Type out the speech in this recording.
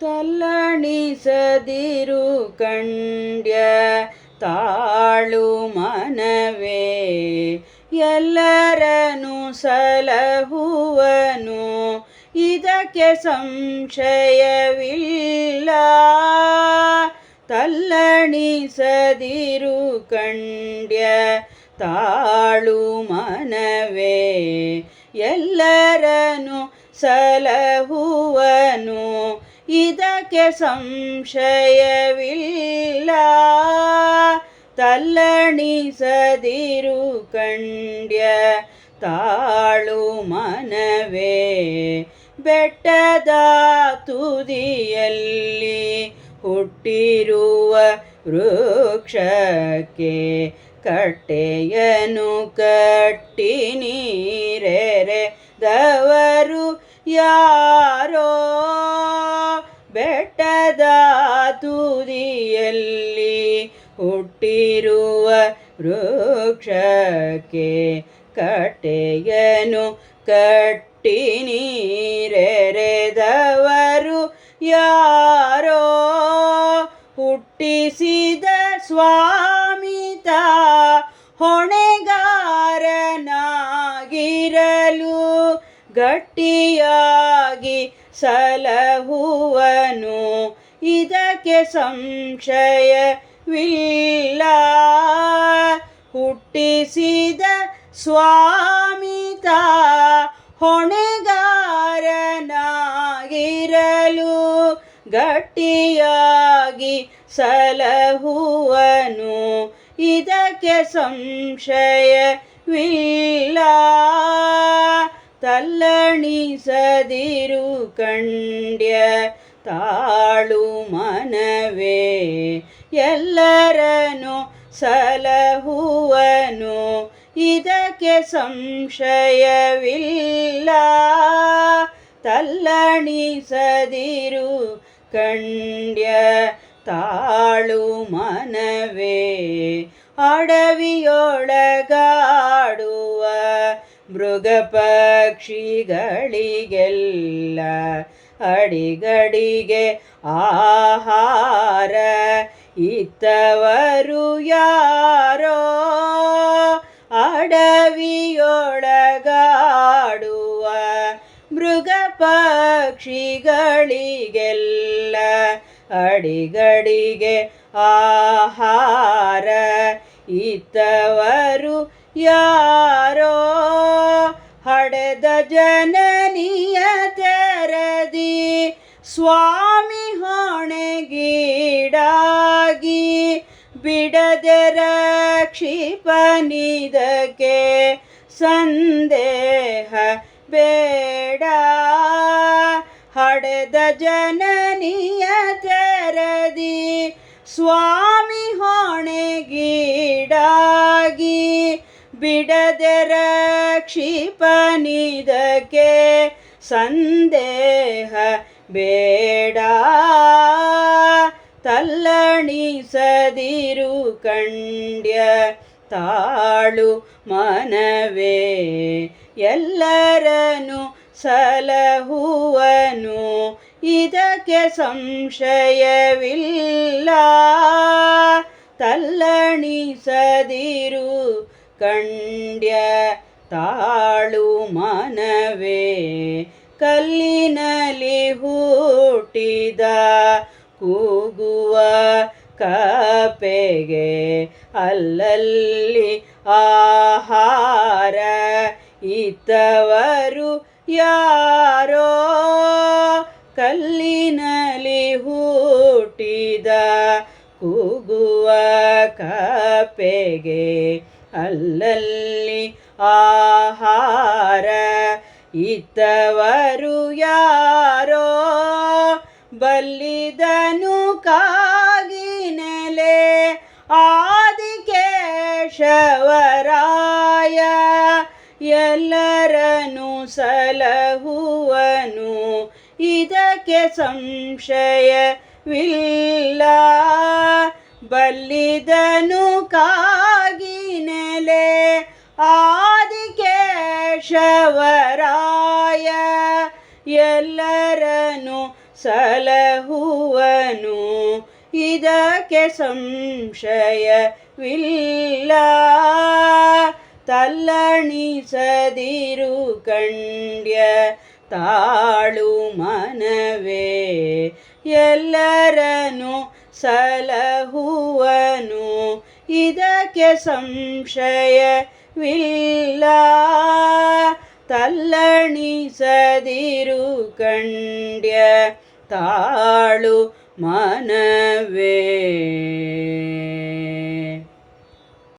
ತಲ್ಲಣಿಸದಿರು ಕಂಡ್ಯ ತಾಳು ಮನವೇ. ಎಲ್ಲರನು ಸಲಹುವನು ಇದಕ್ಕೆ ಸಂಶಯವಿಲ್ಲ. ತಲ್ಲಣಿಸದಿರು ಕಂಡ್ಯ ತಾಳು ಮನವೇ. ಎಲ್ಲರನು ಸಲಹುವನು ಇದಕ್ಕೆ ಸಂಶಯವಿಲ್ಲ. ತಲ್ಲಣಿಸದಿರು ಕಂಡ್ಯ ತಾಳು ಮನವೇ. ಬೆಟ್ಟದ ತುದಿಯಲ್ಲಿ ಹುಟ್ಟಿರುವ ವೃಕ್ಷಕ್ಕೆ ಕಟ್ಟೆಯನು ಕಟ್ಟಿ ನೀರೆರೆ ದವರು ಯಾರೋ? ತುದಿಯಲ್ಲಿ ಹುಟ್ಟಿರುವ ವೃಕ್ಷಕ್ಕೆ ಕಟ್ಟೆಯನು ಕಟ್ಟಿ ನೀರೆರೆದವರು ಯಾರೋ? ಹುಟ್ಟಿಸಿದ ಸ್ವಾಮಿತ ಹೊಣೆಗಾರನಾಗಿರಲು ಗಟ್ಟಿಯಾಗಿ ಸಲಹುವನು. ಇದಕ್ಕೆ ಸಂಶಯವಿಲ್ಲ. ಹುಟ್ಟಿಸಿದ ಸ್ವಾಮಿತ ಹೊಣೆಗಾರನಾಗಿರಲು ಗಟ್ಟಿಯಾಗಿ ಸಲಹುವನು. ಇದಕ್ಕೆ ಸಂಶಯವಿಲ್ಲ. ತಲ್ಲಣಿಸದಿರು ಕಂಡ್ಯ ತಾಳು ಮನವೇ ಎಲ್ಲರನು ಸಲಹುವನು. ಇದಕ್ಕೆ ಸಂಶಯವಿಲ್ಲ. ತಲ್ಲಣಿಸದಿರು ಕಂಡ್ಯ ತಾಳು ಮನವೇ. ಅಡವಿಯೊಳಗಾಡುವ ಮೃಗ ಪಕ್ಷಿಗಳಿಗೆಲ್ಲ ಅಡಿಗಡಿಗೆ ಆಹಾರ ಇತ್ತವರು ಯಾರೋ? ಅಡವಿಯೊಳಗಾಡುವ ಮೃಗ ಪಕ್ಷಿಗಳಿಗೆಲ್ಲ ಅಡಿಗಡಿಗೆ ಆಹಾರ ಇತ್ತವರು ಯಾರೋ? ಹಡೆದ ಜನನಿಯ ತೆರದಿ ಸ್ವಾಮಿ ಹೊಣೆಗೀಡಾಗಿ ಬಿಡದೆ ರಕ್ಷಿಪನಿದಕ್ಕೆ ಸಂದೇಹ ಬೇಡ. ಹಡೆದ ಜನನಿಯ ತೆರದಿ ಸ್ವಾಮಿ ಹೊಣೆಗೀಡಾಗಿ ಬಿಡದೆ ರಕ್ಷಿಪನಿದಕ್ಕೆ ಸಂದೇಹ ಬೇಡ. ತಲ್ಲಣಿಸದಿರು ಕಂಡ್ಯ ತಾಳು ಮನವೇ. ಎಲ್ಲರನು ಸಲಹುವನು ಇದಕ್ಕೆ ಸಂಶಯವಿಲ್ಲ. ತಲ್ಲಣಿಸದಿರು ಕಂಡ್ಯ ತಾಳು ಮನವೇ. ಕಲ್ಲಿನಲ್ಲಿ ಹುಟ್ಟಿದ ಕೂಗುವ ಕಪೆಗೆ ಅಲ್ಲಲ್ಲಿ ಆಹಾರ ಇತ್ತವರು ಯಾರೋ? ಕಲ್ಲಿನಲ್ಲಿ ಹುಟ್ಟಿದ ಕೂಗುವ ಕಪೆಗೆ ಅಲ್ಲಲ್ಲಿ ಆಹಾರ ಇತ್ತವರು ಯಾರೋ ಬಲ್ಲಿದನು ಕಾಗಿನೆಲೆ ಆದಿಕೇಶವರಾಯ ಎಲ್ಲರನು ಸಲಹುವನು. ಇದಕ್ಕೆ ಸಂಶಯವಿಲ್ಲ. ಬಲ್ಲಿದನು ಕಾಗಿನೆಲೆ ಆದಿಕೇಶವರಾಯ ಎಲ್ಲರನು ಸಲಹುವನು. ಇದಕ್ಕೆ ಸಂಶಯವಿಲ್ಲ. ತಲ್ಲಣಿಸದಿರು ಕಂಡ್ಯ ತಾಳು ಮನವೇ. ಎಲ್ಲರನು ಸಲಹುವನು. ಇದಕ್ಕೆ ಸಂಶಯವಿಲ್ಲ ತಲ್ಲಣಿಸದಿರು ಕಂಡ್ಯ ತಾಳು ಮನವೇ.